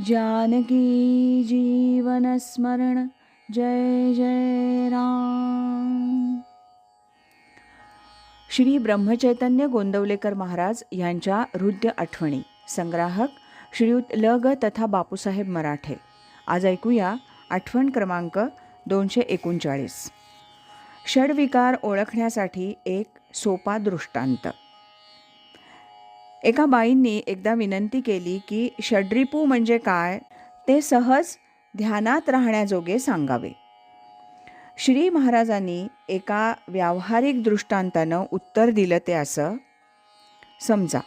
जानकी जीवनस्मरण जय जय राम। श्री ब्रह्मचैतन्य गोंदवलेकर महाराज यांच्या हृदय आठवणी संग्राहक श्रीयुत ल ग तथा बापूसाहेब मराठे. आज ऐकूया आठवण क्रमांक दोनशे एकोणचाळीस. षडविकार ओळखण्यासाठी एक सोपा दृष्टांत. एका बाईंनी एकदा विनंती केली की षड्रिपू म्हणजे काय? ते सहज ध्यानात राहण्याजोगे सांगावे. श्री महाराजांनी एका व्यावहारिक दृष्टांतानं उत्तर दिलं ते असं समजा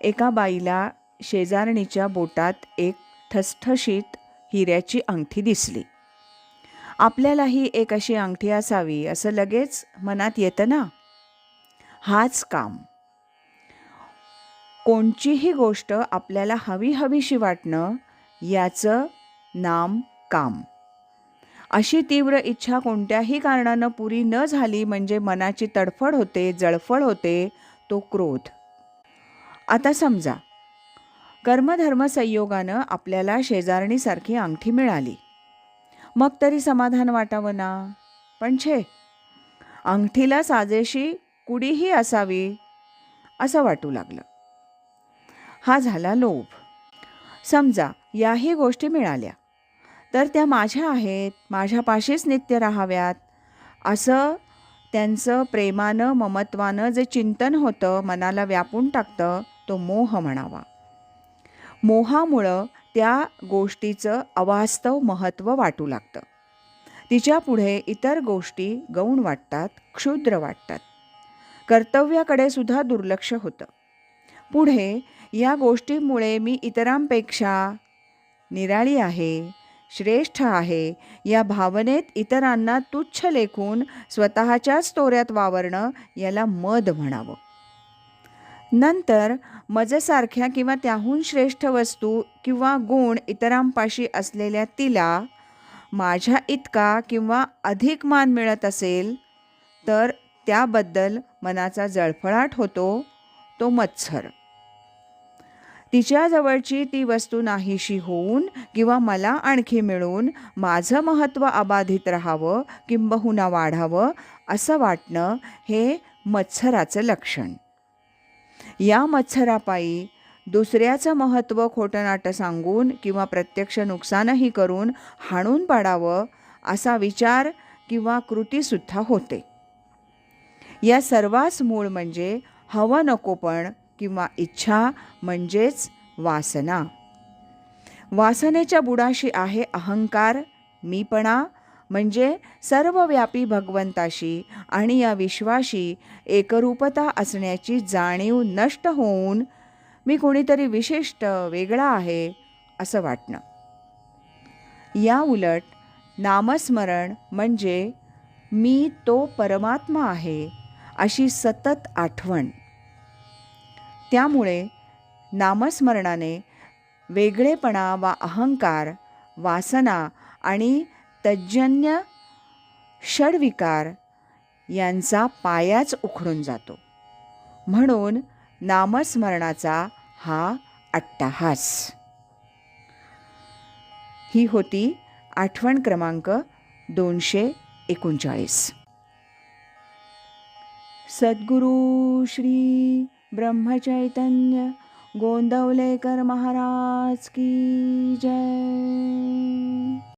एका बाईला शेजारणीच्या बोटात एक ठसठशीत हिऱ्याची अंगठी दिसली. आपल्यालाही एक अशी अंगठी असावी असं लगेच मनात येतं ना? हाच काम. कोणचीही गोष्ट आपल्याला हवी हवीशी वाटणं याचं नाम काम. अशी तीव्र इच्छा कोणत्याही कारणानं पुरी न झाली म्हणजे मनाची तडफड होते जळफळ होते तो क्रोध. आता समजा कर्मधर्म संयोगानं आपल्याला शेजारणीसारखी अंगठी मिळाली. मग तरी समाधान वाटावं ना? पण छे अंगठीला साजेशी कुडीही असावी असं वाटू लागलं. हा झाला लोभ. समजा याही गोष्टी मिळाल्या. तर त्या माझ्या आहेत माझ्यापाशीच नित्य राहाव्यात. असं त्यांचं प्रेमानं ममत्वानं जे चिंतन होतं मनाला व्यापून टाकतं तो मोह म्हणावा. मोहामुळं त्या गोष्टीचं अवास्तव महत्त्व वाटू लागतं. तिच्यापुढे इतर गोष्टी गौण वाटतात क्षुद्र वाटतात. कर्तव्याकडे सुद्धा दुर्लक्ष होतं. पुढे या गोष्टीमुळे मी इतरांपेक्षा निराळी आहे श्रेष्ठ आहे. या भावनेत इतरांना तुच्छ लेखून स्वतःच्याच तोऱ्यात वावरणं याला मद म्हणावं. नंतर मजसारख्या किंवा त्याहून श्रेष्ठ वस्तू किंवा गुण इतरांपाशी असलेल्या तिला माझ्या इतका किंवा अधिक मान मिळत असेल तर त्याबद्दल मनाचा जळफळाट होतो तो मत्सर. तिच्याजवळची ती वस्तू नाहीशी होऊन किंवा मला आणखी मिळून माझं महत्त्व अबाधित राहावं किंबहुना वाढावं असं वाटणं हे मत्सराचं लक्षण. या मत्सरापायी दुसऱ्याचं महत्त्व खोटं नाटं सांगून किंवा प्रत्यक्ष नुकसानही करून हाणून पाडावं असा विचार किंवा कृतीसुद्धा होते. या सर्वांस मूळ म्हणजे हवं नको पण किंवा इच्छा म्हणजेच वासना. वासनेच्या बुडाशी आहे अहंकार मीपणा म्हणजे सर्वव्यापी भगवंताशी आणि या विश्वाशी एकरूपता असण्याची जाणीव नष्ट होऊन मी कोणीतरी विशिष्ट वेगळा आहे असं वाटणं. या उलट नामस्मरण म्हणजे मी तो परमात्मा आहे अशी सतत आठवण. त्यामुळे नामस्मरणाने वेगळेपणा वा अहंकार वासना आणि तज्जन्य षडविकार यांचा पायाच उखडून जातो. म्हणून नामस्मरणाचा हा अट्टाहास. ही होती आठवण क्रमांक दोनशे एकोणचाळीस. सद्गुरू श्री ब्रह्मचैतन्य गोंदवलेकर महाराज की जय।